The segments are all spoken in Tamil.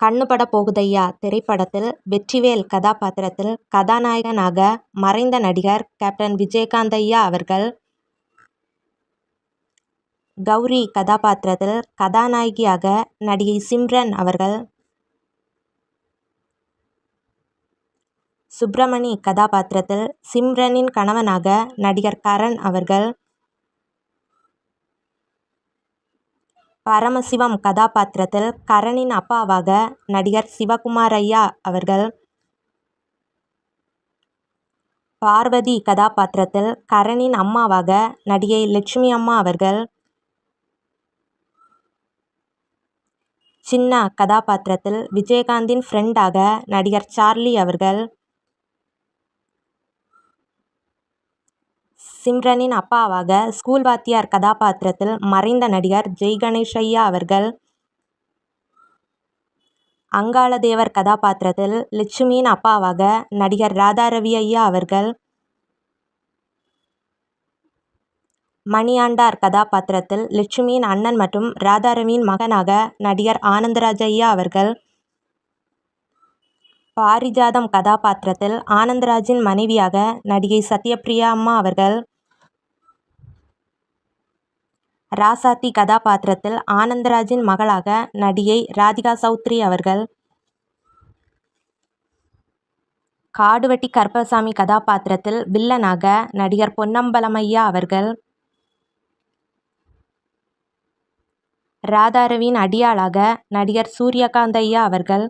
கண்ணுபட போகுதையா திரைப்படத்தில் வெற்றிவேல் கதாபாத்திரத்தில் கதாநாயகனாக மறைந்த நடிகர் கேப்டன் விஜயகாந்த் ஐயா அவர்கள் கௌரி கதாபாத்திரத்தில் கதாநாயகியாக நடிகை சிம்ரன் அவர்கள் சுப்பிரமணி கதாபாத்திரத்தில் சிம்ரனின் கணவனாக நடிகர் கரண் அவர்கள் பரமசிவம் கதாபாத்திரத்தில் கரணின் அப்பாவாக நடிகர் சிவகுமாரையா அவர்கள் பார்வதி கதாபாத்திரத்தில் கரணின் அம்மாவாக நடிகை லட்சுமி அம்மா அவர்கள் சின்ன கதாபாத்திரத்தில் விஜயகாந்தின் ஃப்ரெண்டாக நடிகர் சார்லி அவர்கள் சிம்ரனின் அப்பாவாக ஸ்கூல் வாத்தியார் கதாபாத்திரத்தில் மறைந்த நடிகர் ஜெய் கணேஷையா அவர்கள் அங்காளதேவர் கதாபாத்திரத்தில் லட்சுமியின் அப்பாவாக நடிகர் ராதாரவி ஐயா அவர்கள் மணியாண்டார் கதாபாத்திரத்தில் லட்சுமியின் அண்ணன் மற்றும் ராதாரவியின் மகனாக நடிகர் ஆனந்தராஜ் ஐயா அவர்கள் பாரிஜாதம் கதாபாத்திரத்தில் ஆனந்தராஜின் மனைவியாக நடிகை சத்யபிரியா அம்மா அவர்கள் ராசாத்தி கதாபாத்திரத்தில் ஆனந்தராஜின் மகளாக நடிகை ராதிகா சௌத்ரி அவர்கள் காடுவெட்டி கருப்பசாமி கதாபாத்திரத்தில் வில்லனாக நடிகர் பொன்னம்பலமையா அவர்கள் ராதாரவியின் அடியாளாக நடிகர் சூரியகாந்த் ஐயா அவர்கள்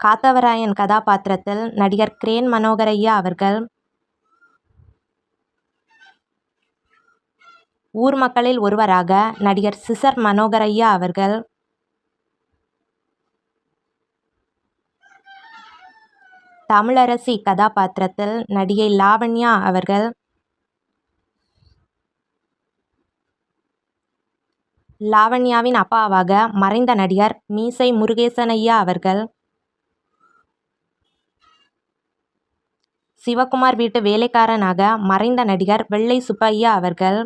காத்தவராயன் கதாபாத்திரத்தில் நடிகர் கிரேன் மனோகர் ஐயா அவர்கள் ஊர் மக்களில் ஒருவராக நடிகர் சிசர் மனோகரையா அவர்கள் தமிழரசி கதாபாத்திரத்தில் நடிகை லாவண்யா அவர்கள் லாவண்யாவின் அப்பாவாக மறைந்த நடிகர் மீசை முருகேசன் ஐயா அவர்கள் சிவகுமார் வீட்டு வேலைக்காரனாக மறைந்த நடிகர் வெள்ளை சுப்பையா அவர்கள்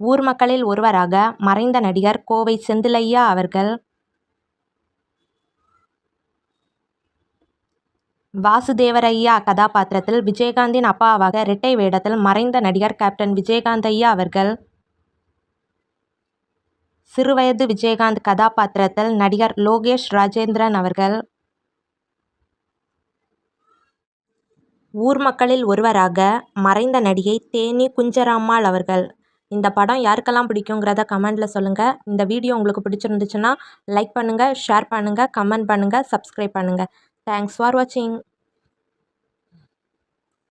ஊர் மக்களில் ஒருவராக மறைந்த நடிகர் கோவை செந்திலையா அவர்கள் வாசுதேவரையா கதாபாத்திரத்தில் விஜயகாந்தின் அப்பாவாக இரட்டை வேடத்தில் மறைந்த நடிகர் கேப்டன் விஜயகாந்த் ஐயா அவர்கள் சிறுவயது விஜயகாந்த் கதாபாத்திரத்தில் நடிகர் லோகேஷ் ராஜேந்திரன் அவர்கள் ஊர் மக்களில் ஒருவராக மறைந்த நடிகை தேனி குஞ்சராம்மாள் அவர்கள். இந்த படம் யாருக்கெல்லாம் பிடிக்குங்கிறத கமெண்டில் சொல்லுங்கள் இந்த வீடியோ உங்களுக்கு பிடிச்சிருந்துச்சுன்னா லைக் பண்ணுங்கள் ஷேர் பண்ணுங்கள் கமெண்ட் பண்ணுங்கள் சப்ஸ்கிரைப் பண்ணுங்கள் தேங்க்ஸ் ஃபார் வாட்சிங்